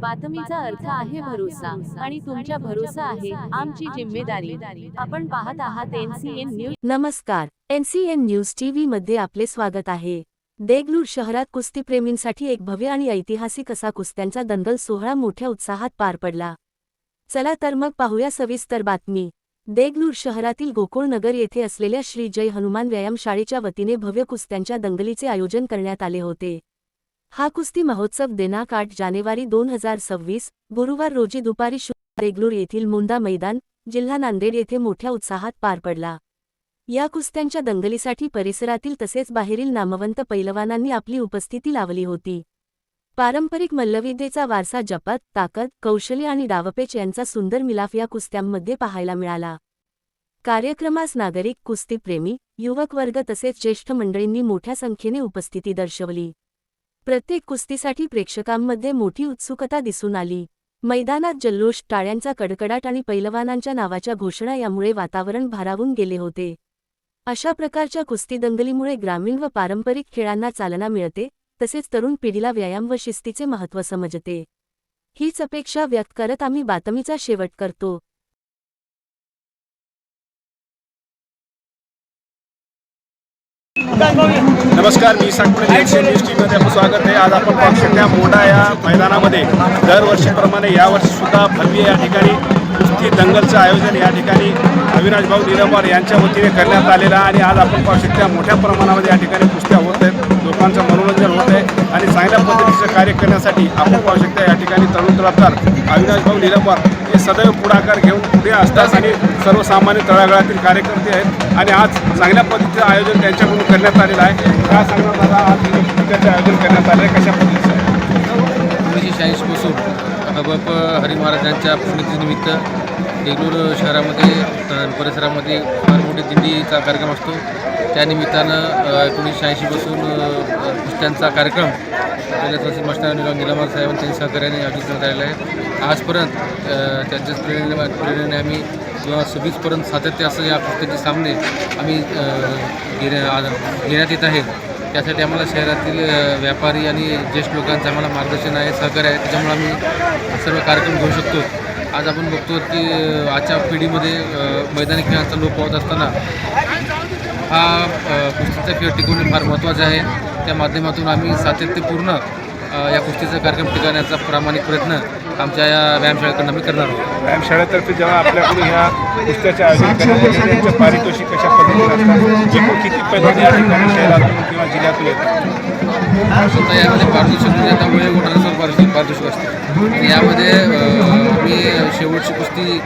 बातमीचा अर्थ आहे भरोसा आणि तुमच्या भरोसा आहे आमची जिम्मेदारी. आपण पाहत आहात एनसीएन न्यूज नमस्कार. एनसीएन न्यूज टीव्ही मध्ये आपले स्वागत आहे. देगलूर शहरात कुस्तीप्रेमींसाठी एक भव्य आणि ऐतिहासिक असा कुस्त्यांचा दंगल सोहळा मोठ्या उत्साहात पार पडला. चला तर मग पाहूया सविस्तर बातमी. देगलूर शहरातील गोकुळनगर येथे असलेल्या श्री जय हनुमान व्यायामशाळेच्या वतीने भव्य कुस्त्यांच्या दंगलीचे आयोजन करण्यात आले होते. हा कुस्ती महोत्सव दिनांक आठ जानेवारी दोन हजार सव्वीस गुरुवार रोजी दुपारी शु येथील मुंदा मैदान जिल्हा नांदेड येथे मोठ्या उत्साहात पार पडला. या कुस्त्यांच्या दंगलीसाठी परिसरातील तसेच बाहेरील नामवंत पैलवानांनी आपली उपस्थिती लावली होती. पारंपरिक मल्लविद्येचा वारसा जपत ताकद कौशल्य आणि डावपेच यांचा सुंदर मिलाफ या कुस्त्यांमध्ये पाहायला मिळाला. कार्यक्रमास नागरिक कुस्तीप्रेमी युवक वर्ग तसेच ज्येष्ठ मंडळींनी मोठ्या संख्येने उपस्थिती दर्शवली. प्रत्येक कुस्तीसाठी प्रेक्षकांमध्ये मोठी उत्सुकता दिसून आली. मैदानात जल्लोष टाळ्यांचा कडकडाट आणि पैलवानांच्या नावाच्या घोषणा यामुळे वातावरण भारावून गेले होते. अशा प्रकारच्या कुस्ती दंगलीमुळे ग्रामीण व पारंपरिक खेळांना चालना मिळते तसेच तरुण पिढीला व्यायाम व शिस्तीचे महत्त्व समजते. हीच अपेक्षा व्यक्त करत आम्ही बातमीचा शेवट करतो. नमस्कार मी सांगतो एनसी न्यूज आपलं स्वागत आहे. आज आपण पाहू शकता मोठा या मैदानामध्ये. दरवर्षीप्रमाणे यावर्षी सुद्धा भव्य या ठिकाणी कुस्ती दंगलचं आयोजन या ठिकाणी अविनाश भाऊ निलंबर यांच्या वतीने करण्यात आलेलं आहे. आणि आज आपण पाहू शकता मोठ्या प्रमाणामध्ये या ठिकाणी कुस्त्या होत आहेत. लोकांचं मनोरंजन होत आहे. आणि चांगल्या पद्धतीचं कार्य करण्यासाठी आपण पाहू शकता या ठिकाणी तरुण तरफदार अविनाश भाऊ निलंबर सदैव पुढाकार घेऊन पुढे असतात आणि सर्वसामान्य तळागाळातील कार्यकर्ते आहेत आणि आज चांगल्या पद्धतीचं आयोजन त्यांच्याकडून करण्यात आलेलं आहे. काय सांगणार दादा आज त्याचं आयोजन करण्यात आलं आहे कशा पद्धतीचं आहे? एकोणीसशे शहाऐंशीपासून बाप हरिमहाराजांच्या महाराजांच्या पुण्यतिथीनिमित्त देगलूर शहरामध्ये परिसरामध्ये फार मोठी दिंडीचा कार्यक्रम असतो. त्यानिमित्तानं एकोणीसशे ऐंशीपासून कुस्त्यांचा कार्यक्रम पहिल्या तहसील मास्टर साहेब त्यांच्या सहकार्याने आयोजित करण्यात आलेला आहे. आजपर्यंत त्यांच्याच प्रेरणे प्रेरणेने आम्ही किंवा सव्वीसपर्यंत सातत्य असं या कुस्त्याचे सामने आम्ही घेण्या घेण्यात येत आहेत. त्यासाठी आम्हाला शहरातील व्यापारी आणि ज्येष्ठ लोकांचं आम्हाला मार्गदर्शन आहे सहकार्य आहे. त्याच्यामुळे आम्ही सर्व कार्यक्रम घेऊ शकतो. आज आपण बघतो की आजच्या पिढीमध्ये मैदानी खेळांचा लोप होत असताना हा कुस्तीचा खेळ टिकवणे फार महत्त्वाचे आहे. त्या माध्यमातून आम्ही सातत्यपूर्ण या कुस्तीचा कार्यक्रम टिकवण्याचा प्रामाणिक प्रयत्न आमच्या या व्यायामशाळेकडून आम्ही करणार आहोत. व्यायामशाळेतर्फे जेव्हा आपल्याकडून ह्या कुस्त्याचे आयोजन करण्यात येते त्यांच्या पारितोषिक कशा पद्धतीने असतात? किती या ठिकाणी शहरातून किंवा जिल्ह्यातून येतात स्वतः यामध्ये पारितोषिक म्हणजे वय वडिलांसोबत पारितोषिक पारितोषिक असते. आणि यामध्ये मी शेवटची कुस्ती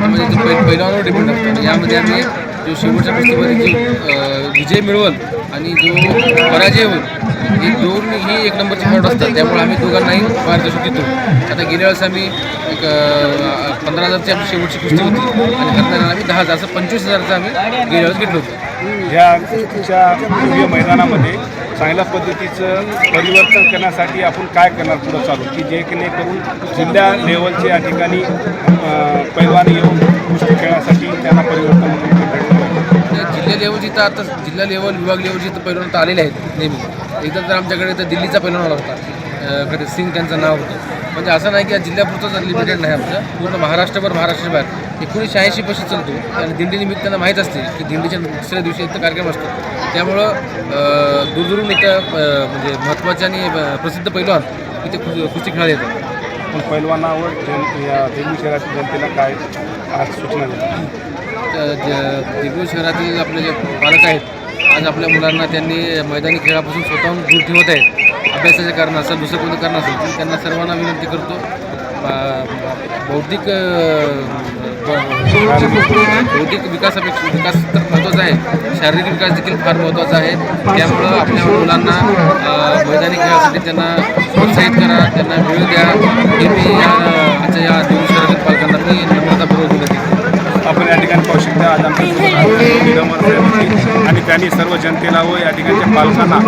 म्हणजे पहिल्यावर डिपेंड असतो यामध्ये आम्ही जो शेवटच्या कुस्तीमध्ये जो विजय मिळवल आणि जो पराजय होईल हे दोन ही एक नंबरचे खेळाडू असतात त्यामुळे आम्ही दोघांनाही पारितोषिक देतो आता गेल्या वेळेस आम्ही एक पंधरा हजारची आमची शेवटची कुस्ती होती. आणि हरताना आम्ही दहा हजार असं पंचवीस हजारचं आम्ही गेल्या वेळेस घेतलं होतं. ह्या कुस्तीच्या मैदानामध्ये चांगल्या पद्धतीचं परिवर्तन करण्यासाठी आपण काय करणार पुढं चालू? की जे करून जिल्हा लेवलचे या ठिकाणी अं, पैलवान येऊन कुस्ती खेळण्यासाठी त्यांना परिवर्तन लेवलची तर आता जिल्हा लेवल विभाग लेवलची तर पहिल्यांदा तर आलेले आहेत नेहमी. एकदा तर आमच्याकडे तर दिल्लीचा पहिला आला होता. अं, कडे सिंग त्यांचं नाव होतं. म्हणजे असं नाही की जिल्ह्यापुरतंच लिमिटेड नाही आमचं. पूर्ण महाराष्ट्रभर महाराष्ट्रभर एकोणीसशे ऐंशीपासून चालतो. आणि दिंडी त्यांना माहीत असते की दिंडीच्या दुसऱ्या दिवशी इथं कार्यक्रम असतो. त्यामुळं दूरदुरून दूरदूरून इथं म्हणजे महत्त्वाचे आणि प्रसिद्ध पैलवान इथे कु- कुस्ती खेळायला येतात. पण पैलवानावर जन या देगलूर शहरातील जनतेला काय आज सूचना देतात? दिग्गज शहरातील आपले जे पालक आहेत आज आपल्या मुलांना त्यांनी मैदानी खेळापासून स्वतःहून दूर ठेवत आहेत. अभ्यासाचे कारण असेल दुसरं कोणतं कारण असेल मी त्यांना सर्वांना विनंती करतो. बौद्धिक बौद्धिक विकासापेक्षा विकास तर महत्त्वाचा आहे. शारीरिक विकास देखील फार महत्त्वाचा आहे. त्यामुळं आपल्या मुलांना मैदानी खेळासाठी त्यांना प्रोत्साहित करा त्यांना वेळ द्या. हे मी सर्व जनतेला व या ठिकाणच्या पालकांना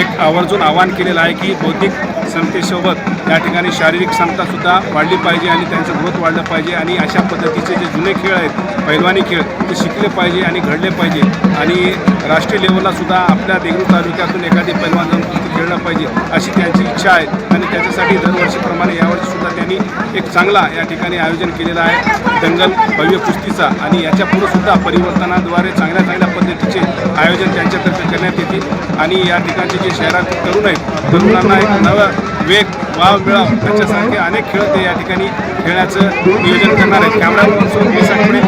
एक आवर्जून आवाहन केलेलं आहे की बौद्धिक क्षमतेसोबत या ठिकाणी शारीरिक क्षमतासुद्धा वाढली पाहिजे आणि त्यांचं ग्रोथ वाढलं पाहिजे आणि अशा पद्धतीचे जे जुने खेळ आहेत पैलवानी खेळ ते शिकले पाहिजे आणि घडले पाहिजे. आणि राष्ट्रीय लेवलला सुद्धा आपल्या देगलूर तालुक्यातून एखादी पैलवान जाऊन खेळलं पाहिजे अशी त्यांची इच्छा आहे. आणि त्याच्यासाठी दरवर्षीप्रमाणे यावर्षीसुद्धा त्यांनी एक चांगला या ठिकाणी आयोजन केलेलं आहे दंगल भव्य कुस्तीचा. आणि याच्यापुढंसुद्धा परिवर्तनाद्वारे चांगल्या चांगल्या पद्धतीचे आयोजन त्यांच्यातर्फे करण्यात येतील. आणि या ठिकाणचे जे शहरात तरुण आहेत तरुणांना एक नवं वेग वाव मिळाव त्याच्यासारखे अनेक खेळ ते या ठिकाणी खेळण्याचं नियोजन करणार आहेत. कॅमेरा पर्सन यांचे सांगपुढे